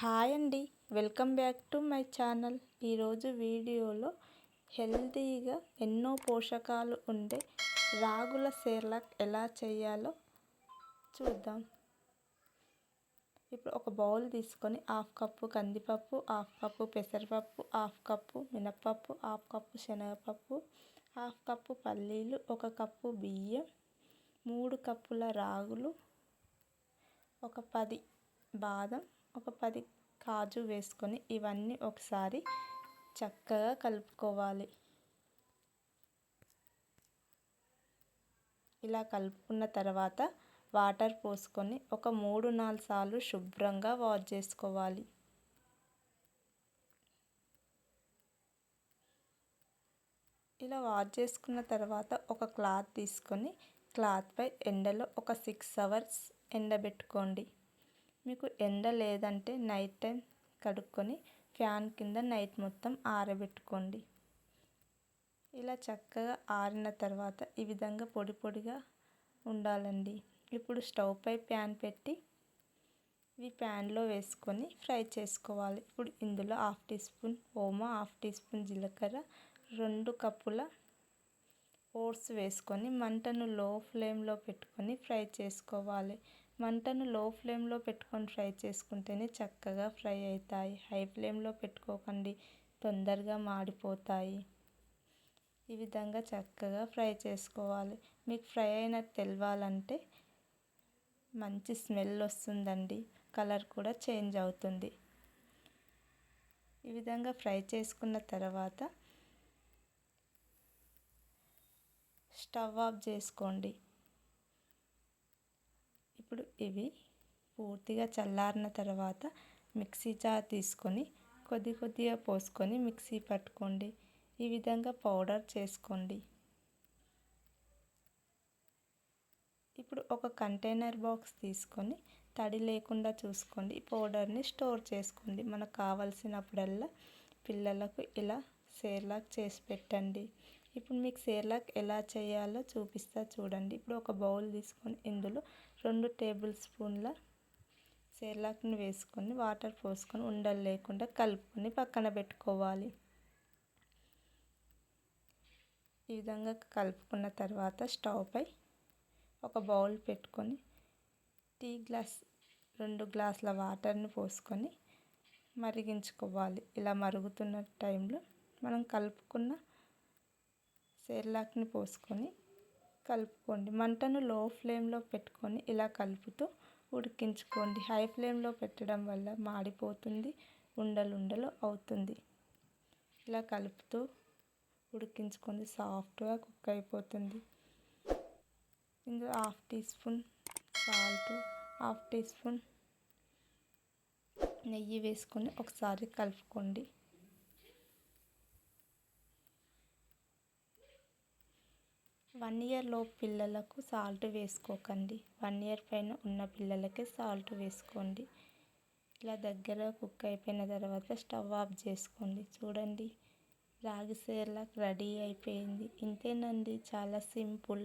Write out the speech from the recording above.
Hi అండి. Welcome back to my channel. ఈరోజు వీడియోలో హెల్తీగా ఎన్నో పోషకాలు ఉండే రాగుల సేర్లాక్ ఎలా చేయాలో చూద్దాం. ఇప్పుడు ఒక బౌల్ తీసుకొని హాఫ్ కప్పు కందిపప్పు హాఫ్ కప్పు పెసరపప్పు హాఫ్ కప్పు మినప్పప్పు హాఫ్ కప్పు శనగపప్పు హాఫ్ కప్పు పల్లీలు ఒక కప్పు బియ్యం మూడు కప్పుల రాగులు ఒక పది బాదం ఒక పది కాజు వేసుకొని ఇవన్నీ ఒకసారి చక్కగా కలుపుకోవాలి. ఇలా కలుపుకున్న తర్వాత వాటర్ పోసుకొని ఒక మూడు నాలుగు సార్లు శుభ్రంగా వాష్ చేసుకోవాలి. ఇలా వాష్ చేసుకున్న తర్వాత ఒక క్లాత్ తీసుకొని క్లాత్పై ఎండలో ఒక సిక్స్ అవర్స్ ఎండబెట్టుకోండి. మీకు ఎండ లేదంటే నైట్ టైం కడుక్కొని ఫ్యాన్ కింద నైట్ మొత్తం ఆరబెట్టుకోండి. ఇలా చక్కగా ఆరిన తర్వాత ఈ విధంగా పొడి పొడిగా ఉండాలండి. ఇప్పుడు స్టవ్ పై ప్యాన్ పెట్టి ఇవి ప్యాన్లో వేసుకొని ఫ్రై చేసుకోవాలి. ఇప్పుడు ఇందులో హాఫ్ టీ స్పూన్ ఓమా హాఫ్ టీ స్పూన్ జీలకర్ర రెండు కప్పుల ఓట్స్ వేసుకొని మంటను లో ఫ్లేమ్లో పెట్టుకొని ఫ్రై చేసుకోవాలి. మంటను లో ఫ్లేమ్లో పెట్టుకొని ఫ్రై చేసుకుంటేనే చక్కగా ఫ్రై అవుతాయి. హై ఫ్లేమ్లో పెట్టుకోకండి తొందరగా మాడిపోతాయి. ఈ విధంగా చక్కగా ఫ్రై చేసుకోవాలి. మీకు ఫ్రై అయినట్టు తెలవాలంటే మంచి స్మెల్ వస్తుందండి కలర్ కూడా చేంజ్ అవుతుంది. ఈ విధంగా ఫ్రై చేసుకున్న తర్వాత స్టవ్ ఆఫ్ చేసుకోండి. ఇప్పుడు ఇవి పూర్తిగా చల్లారిన తర్వాత మిక్సీ జార్ తీసుకొని కొద్ది కొద్దిగా పోసుకొని మిక్సీ పట్టుకోండి. ఈ విధంగా పౌడర్ చేసుకోండి. ఇప్పుడు ఒక కంటైనర్ బాక్స్ తీసుకొని తడి లేకుండా చూసుకోండి. ఈ పౌడర్ని స్టోర్ చేసుకోండి. మనకు కావలసినప్పుడల్లా పిల్లలకు ఇలా సేర్లాక్ చేసి పెట్టండి. ఇప్పుడు మీకు సేర్లాక్ ఎలా చేయాలో చూపిస్తా చూడండి. ఇప్పుడు ఒక బౌల్ తీసుకొని ఇందులో రెండు టేబుల్ స్పూన్ల సేర్లాక్ని వేసుకొని వాటర్ పోసుకొని ఉండలు లేకుండా కలుపుకొని పక్కన పెట్టుకోవాలి. ఈ విధంగా కలుపుకున్న తర్వాత స్టవ్ పై ఒక బౌల్ పెట్టుకొని టీ గ్లాస్ రెండు గ్లాసుల వాటర్ని పోసుకొని మరిగించుకోవాలి. ఇలా మరుగుతున్న టైంలో మనం కలుపుకున్న సెర్లాక్ని పోసుకొని కలుపుకోండి. మంటను లో ఫ్లేమ్లో పెట్టుకొని ఇలా కలుపుతూ ఉడికించుకోండి. హై ఫ్లేమ్లో పెట్టడం వల్ల మాడిపోతుంది ఉండలు ఉండలు అవుతుంది. ఇలా కలుపుతూ ఉడికించుకొని సాఫ్ట్గా కుక్ అయిపోతుంది. ఇందులో half teaspoon salt half teaspoon నెయ్యి వేసుకొని ఒకసారి కలుపుకోండి. వన్ ఇయర్లో పిల్లలకు సాల్ట్ వేసుకోకండి. వన్ ఇయర్ పైన ఉన్న పిల్లలకే సాల్ట్ వేసుకోండి. ఇలా దగ్గర కుక్ అయిపోయిన తర్వాత స్టవ్ ఆఫ్ చేసుకోండి. చూడండి రాగి సేర్లాక్ రెడీ అయిపోయింది. ఇంతేనండి చాలా సింపుల్.